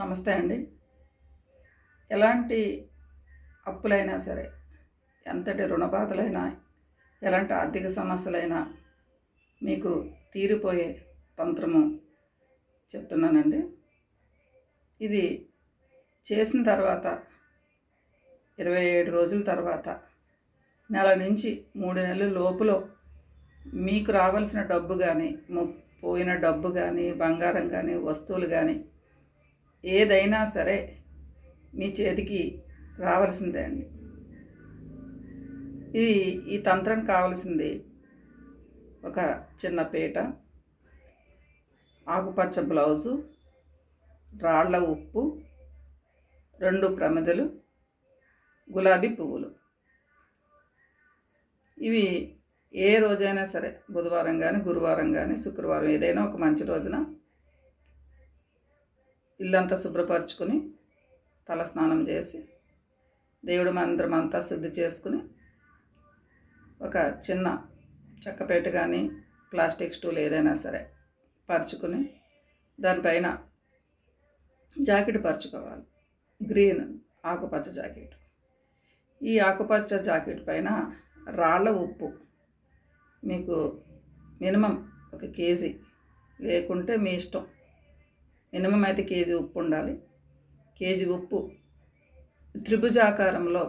నమస్తే అండి. ఎలాంటి అప్పులైనా సరే ఎంతటి రుణబాధలైనా ఎలాంటి ఆర్థిక సమస్యలైనా మీకు తీరిపోయే తంత్రము చెప్తున్నానండి. ఇది చేసిన తర్వాత ఇరవై ఏడు రోజుల తర్వాత నెల నుంచి మూడు నెలల లోపులో మీకు రావాల్సిన డబ్బు కానీ పోయిన డబ్బు కానీ బంగారం కానీ వస్తువులు కానీ ఏదైనా సరే మీ చేతికి రావాల్సిందే అండి. ఇది ఈ తంత్రం కావాల్సింది ఒక చిన్న పీట ఆకుపచ్చ బ్లౌజు రాళ్ళ ఉప్పు రెండు ప్రమిదలు గులాబీ పువ్వులు. ఇవి ఏ రోజైనా సరే బుధవారం కానీ గురువారం కానీ శుక్రవారం ఏదైనా ఒక మంచి రోజున ఇల్లంతా శుభ్రపరచుకుని తల స్నానం చేసి దేవుడి మందిరం అంతా శుద్ధి చేసుకుని ఒక చిన్న చెక్కపేట కానీ ప్లాస్టిక్ స్టూల్ ఏదైనా సరే పరుచుకుని దానిపైన జాకెట్ పరుచుకోవాలి. గ్రీన్ ఆకుపచ్చ జాకెట్. ఈ ఆకుపచ్చ జాకెట్ పైన రాళ్ళ ఉప్పు. మీకు మినిమం ఒక కేజీ లేకుంటే మీ ఇష్టం. మినిమం అయితే కేజీ ఉప్పు ఉండాలి. కేజీ ఉప్పు త్రిభుజాకారంలో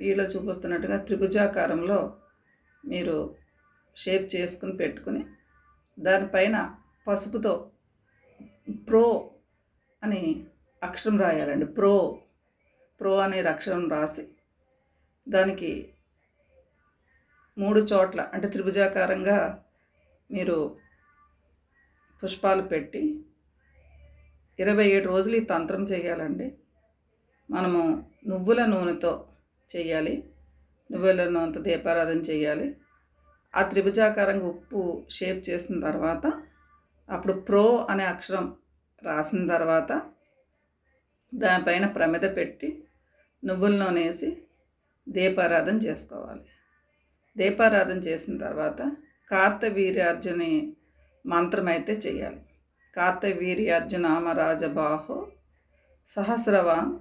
వీళ్ళు చూపిస్తున్నట్టుగా త్రిభుజాకారంలో మీరు షేప్ చేసుకుని పెట్టుకుని దానిపైన పసుపుతో ప్రో అని అక్షరం రాయాలండి. ప్రో ప్రో అనే అక్షరం రాసి దానికి మూడు చోట్ల అంటే త్రిభుజాకారంగా మీరు పుష్పాలు పెట్టి ఇరవై ఏడు రోజులు ఈ తంత్రం చేయాలండి. మనము నువ్వుల నూనెతో చేయాలి. నువ్వుల నూనెతో దీపారాధన చేయాలి. ఆ త్రిభుజాకారంగా ఉప్పు షేప్ చేసిన తర్వాత అప్పుడు ప్రో అనే అక్షరం రాసిన తర్వాత దానిపైన ప్రమిద పెట్టి నువ్వుల నూనె వేసి దీపారాధన చేసుకోవాలి. దీపారాధన చేసిన తర్వాత కార్తవీర్యార్జుని మంత్రం అయితే చేయాలి. కార్తవీర్యార్జునామరాజబాహో సహస్రవాన్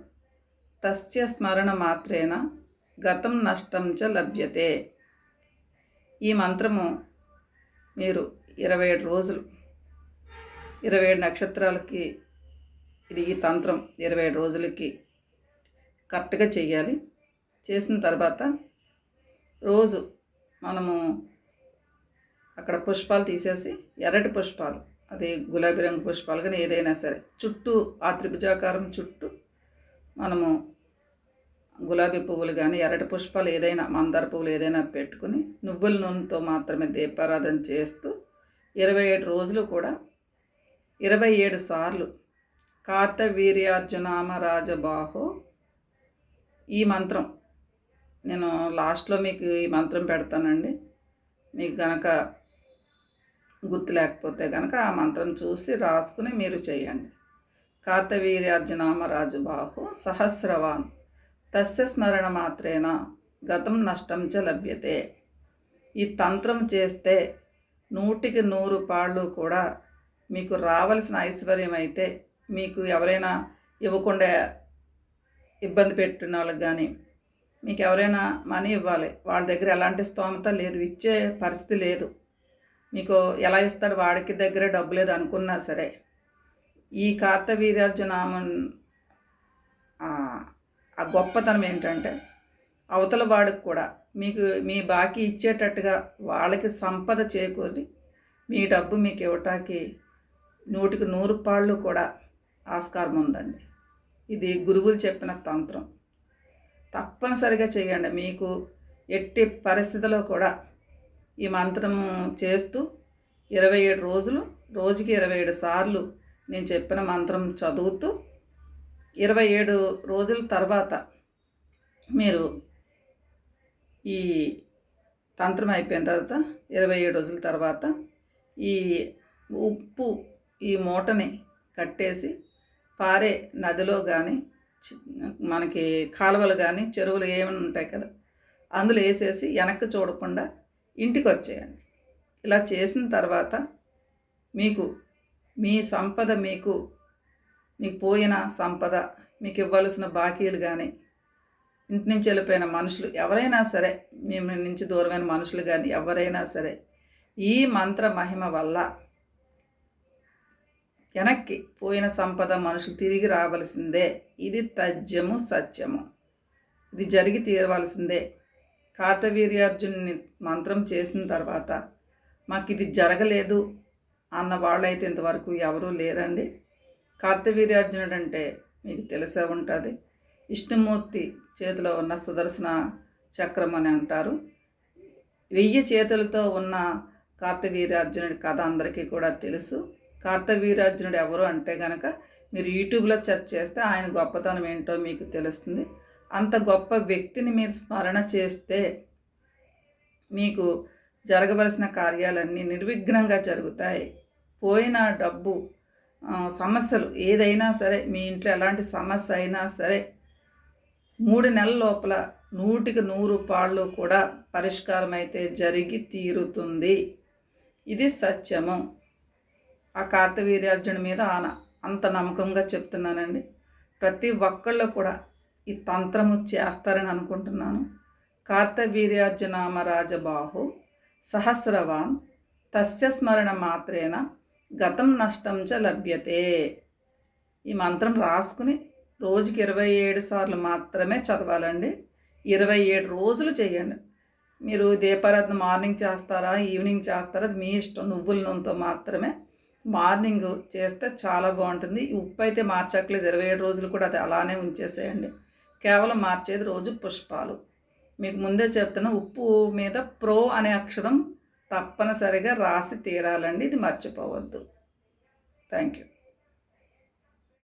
తస్య స్మరణ మాత్రేన గతం నష్టం చ లభ్యతే ఈ మంత్రము మీరు ఇరవై ఏడు రోజులు ఇరవై ఏడు నక్షత్రాలకి ఇది ఈ తంత్రం ఇరవై ఏడు రోజులకి కరెక్ట్గా చేయాలి చేసిన తర్వాత రోజు మనము అక్కడ పుష్పాలు తీసేసి ఎర్రటి పుష్పాలు అది గులాబీ రంగు పుష్పాలు కానీ ఏదైనా సరే. చుట్టూ ఆ త్రిభుజాకారం చుట్టూ మనము గులాబీ పువ్వులు కానీ ఎర్రటి పుష్పాలు ఏదైనా మందార పువ్వులు ఏదైనా పెట్టుకుని నువ్వుల నూనెతో మాత్రమే దీపారాధన చేస్తూ ఇరవై ఏడు రోజులు కూడా ఇరవై ఏడు సార్లు కార్తవీర్యార్జునామ రాజబాహో ఈ మంత్రం నేను లాస్ట్లో మీకు ఈ మంత్రం పెడతానండి. మీకు గనక గుర్తు లేకపోతే కనుక ఆ మంత్రం చూసి రాసుకుని మీరు చేయండి. కార్తవీర్యార్జునామరాజు బాహు సహస్రవాన్. తస్య స్మరణ మాత్రేన గతం నష్టం చ లభ్యతే. ఈ తంత్రం చేస్తే నూటికి నూరు పాళ్ళు కూడా మీకు రావలసిన ఐశ్వర్యం అయితే మీకు ఎవరైనా ఇవ్వకుండా ఇబ్బంది పెట్టిన వాళ్ళకి కానీ మీకు ఎవరైనా మనీ ఇవ్వాలి. వాళ్ళ దగ్గర ఎలాంటి స్తోమత లేదు. ఇచ్చే పరిస్థితి లేదు. మీకు ఎలా ఇస్తాడు వాడికి దగ్గర డబ్బు లేదు అనుకున్నా సరే ఈ కార్తవీర్యార్జునామన్ ఆ గొప్పతనం ఏంటంటే అవతల వాడికి కూడా మీకు మీ బాకీ ఇచ్చేటట్టుగా వాళ్ళకి సంపద చేకూరి మీ డబ్బు మీకు ఇవ్వటానికి నూటికి నూరు పాళ్ళు కూడా ఆస్కారం ఉందండి. ఇది గురువులు చెప్పిన తంత్రం. తప్పనిసరిగా చేయండి. మీకు ఎట్టి పరిస్థితిలో కూడా ఈ మంత్రము చేస్తూ ఇరవై ఏడు రోజులు రోజుకి ఇరవై ఏడు సార్లు నేను చెప్పిన మంత్రం చదువుతూ ఇరవై ఏడు రోజుల తర్వాత మీరు ఈ తంత్రం అయిపోయిన తర్వాత ఇరవై ఏడు రోజుల తర్వాత ఈ ఉప్పు ఈ మూటని కట్టేసి పారే నదిలో కానీ మనకి కాలువలు కానీ చెరువులు ఏమైనా ఉంటాయి కదా అందులో వేసేసి వెనక్కి చూడకుండా ఇంటికి వచ్చేయండి ఇలా చేసిన తర్వాత మీకు మీ సంపద మీకు మీకు పోయిన సంపద మీకు ఇవ్వాల్సిన బాకీలు కానీ ఇంటి నుంచి వెళ్ళిపోయిన మనుషులు ఎవరైనా సరే మేము నుంచి దూరమైన మనుషులు కానీ ఎవరైనా సరే ఈ మంత్ర మహిమ వల్ల వెనక్కి పోయిన సంపద మనుషులు తిరిగి రావలసిందే. ఇది తజ్యము సత్యము. ఇది జరిగి తీరవలసిందే. కార్తవీర్యార్జున్ని మంత్రం చేసిన తర్వాత మాకు ఇది జరగలేదు అన్న వాళ్ళైతే ఇంతవరకు ఎవరూ లేరండి. కార్తవీర్యార్జునుడు అంటే మీకు తెలిసే ఉంటుంది. విష్ణుమూర్తి చేతిలో ఉన్న సుదర్శన చక్రం అని అంటారు. వెయ్యి చేతులతో ఉన్న కార్తవీర్యార్జునుడి కథ అందరికీ కూడా తెలుసు. కార్తవీర్యార్జునుడు ఎవరు అంటే కనుక మీరు యూట్యూబ్లో సెర్చ్ చేస్తే ఆయన గొప్పతనం ఏంటో మీకు తెలుస్తుంది. అంత గొప్ప వ్యక్తిని మీరు స్మరణ చేస్తే మీకు జరగవలసిన కార్యాలన్నీ నిర్విఘ్నంగా జరుగుతాయి. పోయిన డబ్బు సమస్యలు ఏదైనా సరే మీ ఇంట్లో ఎలాంటి సమస్య అయినా సరే మూడు నెలల లోపల నూటికి నూరు పాళ్ళు కూడా పరిష్కారం అయితే జరిగి తీరుతుంది. ఇది సత్యము. ఆ కార్తవీర్యార్జుని మీద ఆన అంత నమ్మకంగా చెప్తున్నానండి. ప్రతి ఒక్కళ్ళు కూడా ఈ తంత్రము చేస్తారని అనుకుంటున్నాను. కార్తవీర్యార్జునామ రాజబాహు సహస్రవాన్ తస్య స్మరణ మాత్రేన గతం నష్టం చ లభ్యతే. ఈ మంత్రం రాసుకుని రోజుకి ఇరవై ఏడు సార్లు మాత్రమే చదవాలండి. ఇరవై ఏడు రోజులు చేయండి. మీరు దీపారాధన మార్నింగ్ చేస్తారా ఈవినింగ్ చేస్తారా అది మీ ఇష్టం. నువ్వుల నూనెతో మాత్రమే మార్నింగ్ చేస్తే చాలా బాగుంటుంది. ఉప్పు అయితే మార్చట్లేదు ఇరవై ఏడు రోజులు కూడా అది అలానే ఉంచేసేయండి. కేవలం మార్చేది రోజు పుష్పాలు. మీకు ముందే చెప్తున్నా ఉప్పు మీద ప్రో అనే అక్షరం తప్పనిసరిగా రాసి తీరాలండి ఇది మర్చిపోవద్దు. Thank you